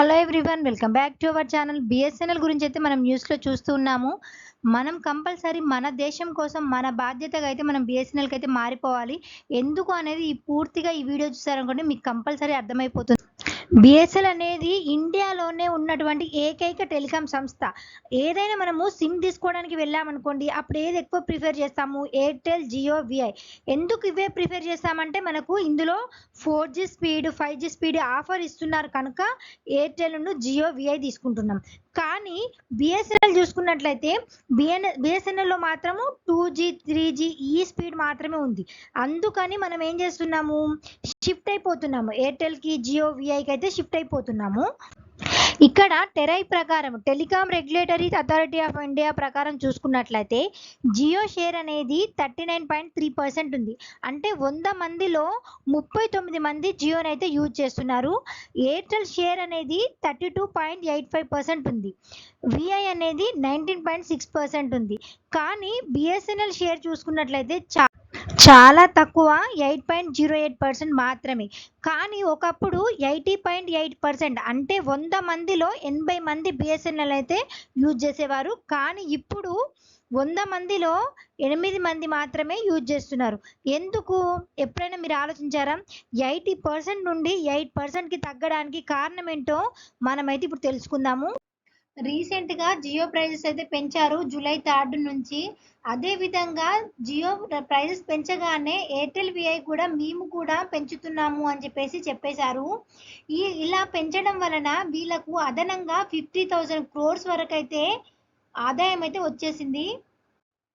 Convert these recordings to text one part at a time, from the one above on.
Hello everyone welcome back to our channel BSNL గురించి అయితే మనం న్యూస్లో చూస్తూ ఉన్నాము. మనం కంపల్సరీ మన దేశం కోసం మన బాధ్యతగా అయితే మనం బిఎస్ఎన్ఎల్కి అయితే మారిపోవాలి. ఎందుకు అనేది ఈ పూర్తిగా ఈ వీడియో చూసారనుకోండి మీకు కంపల్సరీ అర్థమైపోతుంది. బిఎస్ఎల్ అనేది ఇండియాలోనే ఉన్నటువంటి ఏకైక టెలికాం సంస్థ. ఏదైనా మనము సిమ్ తీసుకోవడానికి వెళ్ళామనుకోండి అప్పుడు ఏది ఎక్కువ ప్రిఫర్ చేస్తాము? ఎయిర్టెల్ జియో విఐ ఎందుకు ఇవే ప్రిఫర్ చేస్తామంటే మనకు ఇందులో four G speed five G speed offer ఇస్తున్నారు కనుక ఎయిర్టెల్ను జియో విఐ తీసుకుంటున్నాం. కానీ బిఎస్ఎన్ఎల్ చూసుకున్నట్లయితే బిఎన్ బిఎస్ఎన్ఎల్లో మాత్రము టూ జీ త్రీ జీ ఈ స్పీడ్ మాత్రమే ఉంది. అందుకని మనం ఏం చేస్తున్నాము? షిఫ్ట్ అయిపోతున్నాము. ఎయిర్టెల్కి జియో విఐకి అయితే షిఫ్ట్ అయిపోతున్నాము. ఇక్కడ టెరై ప్రకారం telecom regulatory authority of India ప్రకారం చూసుకున్నట్లయితే జియో షేర్ అనేది thirty nine point three percent ఉంది. అంటే వంద మందిలో ముప్పై తొమ్మిది మంది జియోని అయితే యూజ్ చేస్తున్నారు. ఎయిర్టెల్ షేర్ అనేది thirty two point eight five percent ఉంది. విఐ అనేది నైన్టీన్ పాయింట్ సిక్స్ పర్సెంట్ ఉంది. కానీ బిఎస్ఎన్ఎల్ షేర్ చూసుకున్నట్లయితే చా చాలా తక్కువ eight point zero eight percent మాత్రమే. కానీ ఒకప్పుడు ఎయిటీ పాయింట్ ఎయిట్ పర్సెంట్ అంటే వంద మందిలో ఎనభై మంది బిఎస్ఎన్ఎల్ అయితే యూజ్ చేసేవారు. కానీ ఇప్పుడు వంద మందిలో ఎనిమిది మంది మాత్రమే యూజ్ చేస్తున్నారు. ఎందుకు? ఎప్పుడైనా మీరు ఆలోచించారా? ఎయిటీ పర్సెంట్ నుండి ఎయిట్ పర్సెంట్కి తగ్గడానికి కారణం ఏంటో మనమైతే ఇప్పుడు తెలుసుకుందాము. రీసెంట్గా జియో ప్రైజెస్ అయితే పెంచారు. జూలై థర్డ్ నుంచి. అదే విధంగా జియో ప్రైజెస్ పెంచగానే ఎయిర్టెల్ విఐ కూడా మేము కూడా పెంచుతున్నాము అని చెప్పేసి చెప్పేశారు. ఈ ఇలా పెంచడం వలన వీళ్ళకు అదనంగా ఫిఫ్టీ థౌజండ్ క్రోర్స్ వరకు అయితే ఆదాయం అయితే వచ్చేసింది.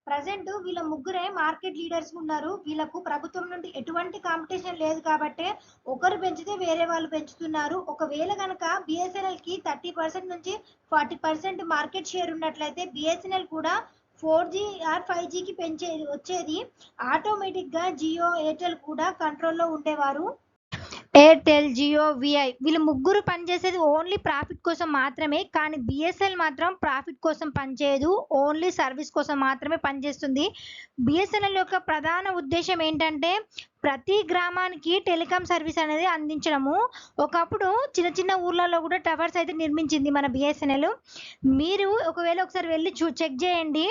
ప్రజెంట్ వీళ్ళ ముగ్గురే మార్కెట్ లీడర్స్ ఉన్నారు. వీళ్ళకు ప్రభుత్వం నుండి ఎటువంటి కాంపిటీషన్ లేదు కాబట్టి ఒకరు పెంచితే వేరే వాళ్ళు పెంచుతున్నారు. ఒకవేళ కనుక బిఎస్ఎన్ఎల్కి థర్టీ పర్సెంట్ నుంచి ఫార్టీ పర్సెంట్ మార్కెట్ షేర్ ఉన్నట్లయితే బిఎస్ఎన్ఎల్ కూడా ఫోర్ జీ ఆర్ ఫైవ్ జీకి పెంచేది వచ్చేది. ఆటోమేటిక్గా జియో ఎయిర్టెల్ కూడా కంట్రోల్లో ఉండేవారు. ఎయిర్టెల్ జియో విఐ వీళ్ళు ముగ్గురు పనిచేసేది ఓన్లీ ప్రాఫిట్ కోసం మాత్రమే కానీ బిఎస్ఎల్ మాత్రం ప్రాఫిట్ కోసం పనిచేయదు. ఓన్లీ సర్వీస్ కోసం మాత్రమే పనిచేస్తుంది. బిఎస్ఎన్ఎల్ యొక్క ప్రధాన ఉద్దేశం ఏంటంటే ప్రతి గ్రామానికి టెలికాం సర్వీస్ అనేది అందించడము. ఒకప్పుడు చిన్న చిన్న ఊర్లలో కూడా టవర్స్ అయితే నిర్మించింది మన బిఎస్ఎన్ఎల్ మీరు ఒకవేళ ఒకసారి వెళ్ళి చూ చెక్ చేయండి.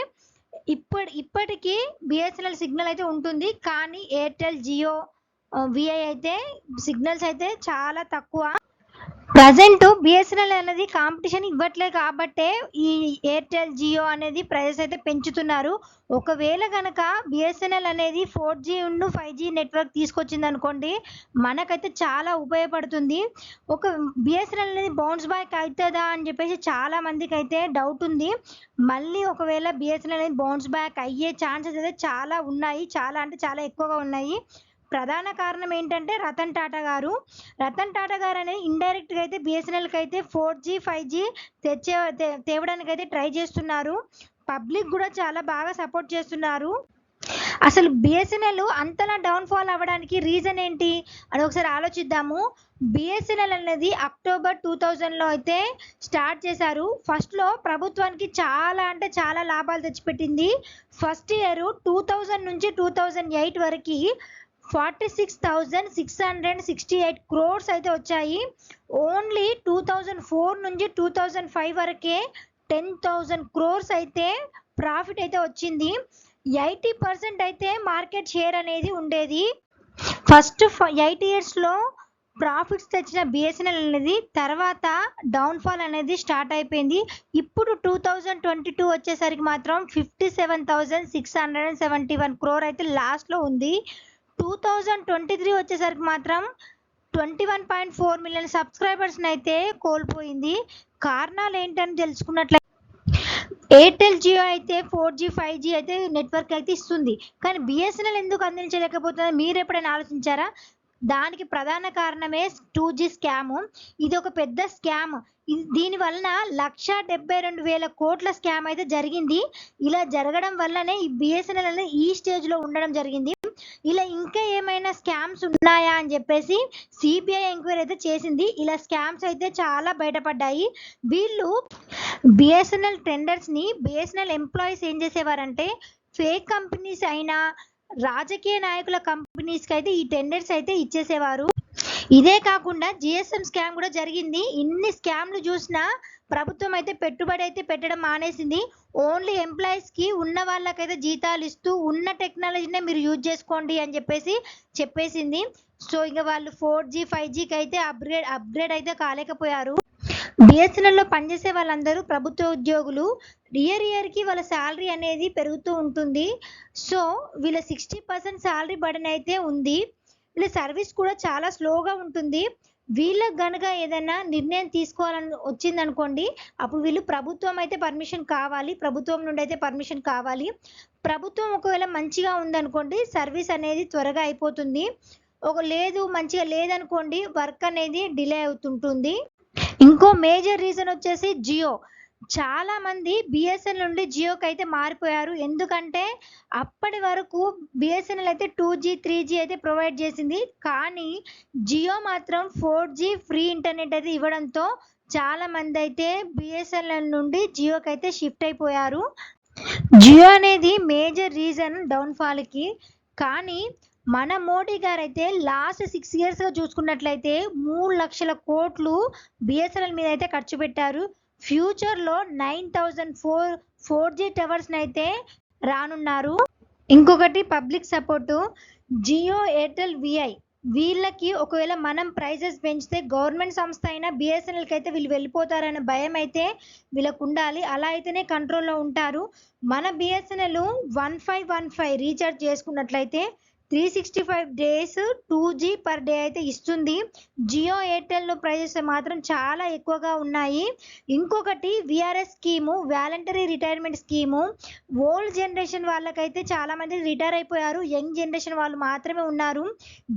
ఇప్పటి ఇప్పటికీ బిఎస్ఎన్ఎల్ సిగ్నల్ అయితే ఉంటుంది. కానీ ఎయిర్టెల్ జియో విఐ అయితే సిగ్నల్స్ అయితే చాలా తక్కువ. ప్రజెంట్ బిఎస్ఎన్ఎల్ అనేది కాంపిటీషన్ ఇవ్వట్లే కాబట్టే ఈ ఎయిర్టెల్ జియో అనేది ప్రైజెస్ అయితే పెంచుతున్నారు. ఒకవేళ కనుక బిఎస్ఎన్ఎల్ అనేది ఫోర్ జీ ఉండు ఫైవ్ జీ నెట్వర్క్ తీసుకొచ్చింది అనుకోండి మనకైతే చాలా ఉపయోగపడుతుంది. ఒక బిఎస్ఎన్ఎల్ అనేది బౌన్స్ బ్యాక్ అవుతుందా అని చెప్పేసి చాలా మందికి అయితే డౌట్ ఉంది. మళ్ళీ ఒకవేళ బిఎస్ఎన్ఎల్ అనేది బౌన్స్ బ్యాక్ అయ్యే ఛాన్సెస్ అయితే చాలా ఉన్నాయి. చాలా అంటే చాలా ఎక్కువగా ఉన్నాయి. ప్రధాన కారణం ఏంటంటే రతన్ టాటా గారు. రతన్ టాటా గారు అనేది ఇండైరెక్ట్గా అయితే బిఎస్ఎన్ఎల్కి అయితే ఫోర్ జీ ఫైవ్ జీ తెచ్చే తేవడానికి అయితే ట్రై చేస్తున్నారు. పబ్లిక్ కూడా చాలా బాగా సపోర్ట్ చేస్తున్నారు. అసలు బిఎస్ఎన్ఎల్ అంతలా డౌన్ఫాల్ అవ్వడానికి రీజన్ ఏంటి? అని ఒకసారి ఆలోచిద్దాము. బిఎస్ఎన్ఎల్ అనేది అక్టోబర్ టూ థౌజండ్లో అయితే స్టార్ట్ చేశారు. ఫస్ట్లో ప్రభుత్వానికి చాలా అంటే చాలా లాభాలు తెచ్చిపెట్టింది. ఫస్ట్ ఇయర్ టూ థౌజండ్ నుంచి టూ థౌజండ్ ఎయిట్ వరకు forty six thousand six hundred sixty eight crores అయితే వచ్చాయి. ఓన్లీ టూ థౌజండ్ ఫోర్ నుంచి టూ థౌజండ్ ఫైవ్ వరకే టెన్ థౌజండ్ క్రోర్స్ అయితే ప్రాఫిట్ అయితే వచ్చింది. ఎయిటీ పర్సెంట్ అయితే మార్కెట్ షేర్ అనేది ఉండేది. ఫస్ట్ ఎయిట్ ఇయర్స్లో ప్రాఫిట్స్ తెచ్చిన బిఎస్ఎన్ఎల్ అనేది తర్వాత డౌన్ఫాల్ అనేది స్టార్ట్ అయిపోయింది. ఇప్పుడు టూ థౌజండ్ ట్వంటీ టూ వచ్చేసరికి మాత్రం fifty seven thousand six hundred and seventy one crore అయితే లాస్ట్లో ఉంది. టూ థౌజండ్ ట్వంటీ త్రీ వచ్చేసరికి మాత్రం twenty one point four million సబ్స్క్రైబర్స్ని అయితే కోల్పోయింది. కారణాలు ఏంటని తెలుసుకున్నట్లయితే ఎయిర్టెల్ జియో అయితే ఫోర్ జీ ఫైవ్ జీ అయితే నెట్వర్క్ అయితే ఇస్తుంది. కానీ బిఎస్ఎన్ఎల్ ఎందుకు అందించలేకపోతుందో మీరు ఎప్పుడైనా ఆలోచించారా? దానికి ప్రధాన కారణమే టూ జీ స్కామ్ ఇది ఒక పెద్ద స్కామ్ దీని వలన లక్ష డెబ్బై రెండు వేల కోట్ల స్కామ్ అయితే జరిగింది. ఇలా జరగడం వల్లనే ఈ బిఎస్ఎన్ఎల్ అనేది ఈ స్టేజ్లో ఉండడం జరిగింది. ఇలా ఇంకా ఏమైనా స్కామ్స్ ఉన్నాయా అని చెప్పేసి సిబిఐ ఎంక్వైరీ అయితే చేసింది. ఇలా స్కామ్స్ అయితే చాలా బయటపడ్డాయి. వీళ్ళు బిఎస్ఎన్ఎల్ టెండర్స్ని బిఎస్ఎన్ఎల్ ఎంప్లాయీస్ ఏం చేసేవారంటే ఫేక్ కంపెనీస్ అయినా రాజకీయ నాయకుల కంపెనీస్కి అయితే ఈ టెండర్స్ అయితే ఇచ్చేసేవారు. ఇదే కాకుండా జిఎస్ఎం స్కామ్ కూడా జరిగింది. ఇన్ని స్కామ్లు చూసినా ప్రభుత్వం అయితే పెట్టుబడి అయితే పెట్టడం మానేసింది. ఓన్లీ ఎంప్లాయీస్కి ఉన్న వాళ్ళకైతే జీతాలు ఇస్తూ ఉన్న టెక్నాలజీనే మీరు యూజ్ చేసుకోండి అని చెప్పేసి చెప్పేసింది. సో ఇక వాళ్ళు ఫోర్ జీ ఫైవ్ జీకి అయితే అప్గ్రేడ్ అప్గ్రేడ్ అయితే కాలేకపోయారు. బిఎస్ఎన్ఎల్లో పనిచేసే వాళ్ళందరూ ప్రభుత్వ ఉద్యోగులు. ఇయర్ ఇయర్కి వాళ్ళ శాలరీ అనేది పెరుగుతూ ఉంటుంది. సో వీళ్ళ సిక్స్టీ పర్సెంట్ శాలరీ బడన్ అయితే ఉంది. వీళ్ళ సర్వీస్ కూడా చాలా స్లోగా ఉంటుంది. వీళ్ళకి గనుక ఏదైనా నిర్ణయం తీసుకోవాలని వచ్చిందనుకోండి అప్పుడు వీళ్ళు ప్రభుత్వం అయితే పర్మిషన్ కావాలి ప్రభుత్వం నుండి అయితే పర్మిషన్ కావాలి. ప్రభుత్వం ఒకవేళ మంచిగా ఉందనుకోండి సర్వీస్ అనేది త్వరగా అయిపోతుంది. ఒక లేదు మంచిగా లేదనుకోండి వర్క్ అనేది డిలే అవుతుంటుంది. ఇంకో మేజర్ రీజన్ వచ్చేసి జియో. చాలా మంది బిఎస్ఎన్ నుండి జియోకి అయితే మారిపోయారు. ఎందుకంటే అప్పటి వరకు బిఎస్ఎన్ఎల్ అయితే టూ జీ త్రీ జీ అయితే ప్రొవైడ్ చేసింది. కానీ జియో మాత్రం ఫోర్ జీ ఫ్రీ ఇంటర్నెట్ అయితే ఇవ్వడంతో చాలా మంది అయితే బిఎస్ఎన్ఎల్ నుండి జియోకి అయితే షిఫ్ట్ అయిపోయారు. జియో అనేది మేజర్ రీజన్ డౌన్ఫాల్కి. కానీ మన మోడీ గారు అయితే లాస్ట్ సిక్స్ ఇయర్స్గా చూసుకున్నట్లయితే మూడు లక్షల కోట్లు బిఎస్ఎన్ఎల్ మీద అయితే ఖర్చు పెట్టారు. ఫ్యూచర్లో nine thousand four four G టవర్స్ని అయితే రానున్నారు. ఇంకొకటి public support Jio Airtel VI వీళ్ళకి ఒకవేళ మనం ప్రైజెస్ పెంచితే గవర్నమెంట్ సంస్థ అయినా బిఎస్ఎన్ఎల్కి అయితే వీళ్ళు వెళ్ళిపోతారనే భయం అయితే వీళ్ళకు ఉండాలి. అలా అయితేనే కంట్రోల్లో ఉంటారు. మన BSNL one five one five recharge చేసుకున్నట్లయితే three sixty five days two G per day అయితే ఇస్తుంది. జియో ఎయిర్టెల్ ప్రైజెస్ మాత్రం చాలా ఎక్కువగా ఉన్నాయి. ఇంకొకటి VRS scheme voluntary retirement scheme old generation వాళ్ళకైతే చాలామంది రిటైర్ అయిపోయారు. యంగ్ జనరేషన్ వాళ్ళు మాత్రమే ఉన్నారు.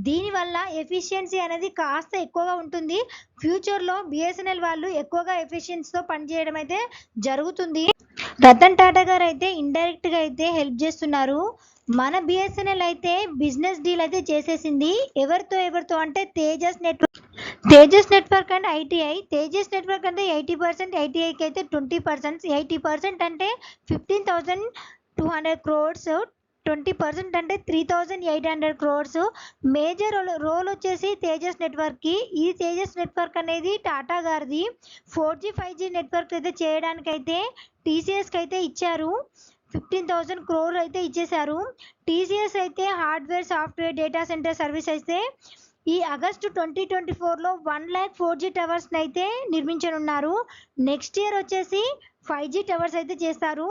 దీనివల్ల ఎఫిషియన్సీ అనేది కాస్త ఎక్కువగా ఉంటుంది. ఫ్యూచర్లో బిఎస్ఎన్ఎల్ వాళ్ళు ఎక్కువగా ఎఫిషియన్సీతో పనిచేయడం అయితే జరుగుతుంది. రతన్ టాటా గారు అయితే ఇండైరెక్ట్గా అయితే హెల్ప్ చేస్తున్నారు. మన బిఎస్ఎన్ఎల్ అయితే బిజినెస్ డీల్ అయితే చేసేసింది. ఎవరితో ఎవరితో అంటే Tejas network Tejas network and ITI Tejas network అంటే ఎయిటీ పర్సెంట్ ఐటీఐకి అయితే ట్వంటీ పర్సెంట్ ఎయిటీ పర్సెంట్ అంటే fifteen thousand two hundred crores twenty percent అంటే three thousand eight hundred crores. Major role వచ్చేసి తేజస్ నెట్వర్క్కి. ఈ తేజస్ నెట్వర్క్ అనేది టాటా గారిది. Four G five G network అయితే చేయడానికైతే టీసీఎస్కి అయితే ఇచ్చారు. ఫిఫ్టీన్ థౌజండ్ క్రోర్ అయితే ఇచ్చేశారు. టీసీఎస్ అయితే hardware software data centre service అయితే ఈ ఆగస్టు ట్వంటీ ట్వంటీ ఫోర్లో వన్ ల్యాక్ ఫోర్ జీ టవర్స్ని అయితే నిర్మించనున్నారు. నెక్స్ట్ ఇయర్ వచ్చేసి ఫైవ్ జీ టవర్స్ అయితే చేస్తారు.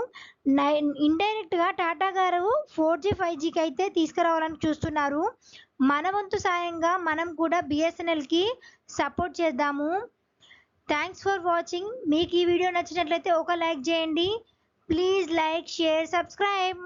నైన్ ఇండైరెక్ట్గా టాటా గారు ఫోర్ జీ ఫైవ్ జీకి అయితే తీసుకురావాలని చూస్తున్నారు. మన వంతు సాయంగా మనం కూడా బిఎస్ఎన్ఎల్కి సపోర్ట్ చేద్దాము. Thanks for watching. మీకు ఈ వీడియో నచ్చినట్లయితే ఒక లైక్ చేయండి. Please like share subscribe.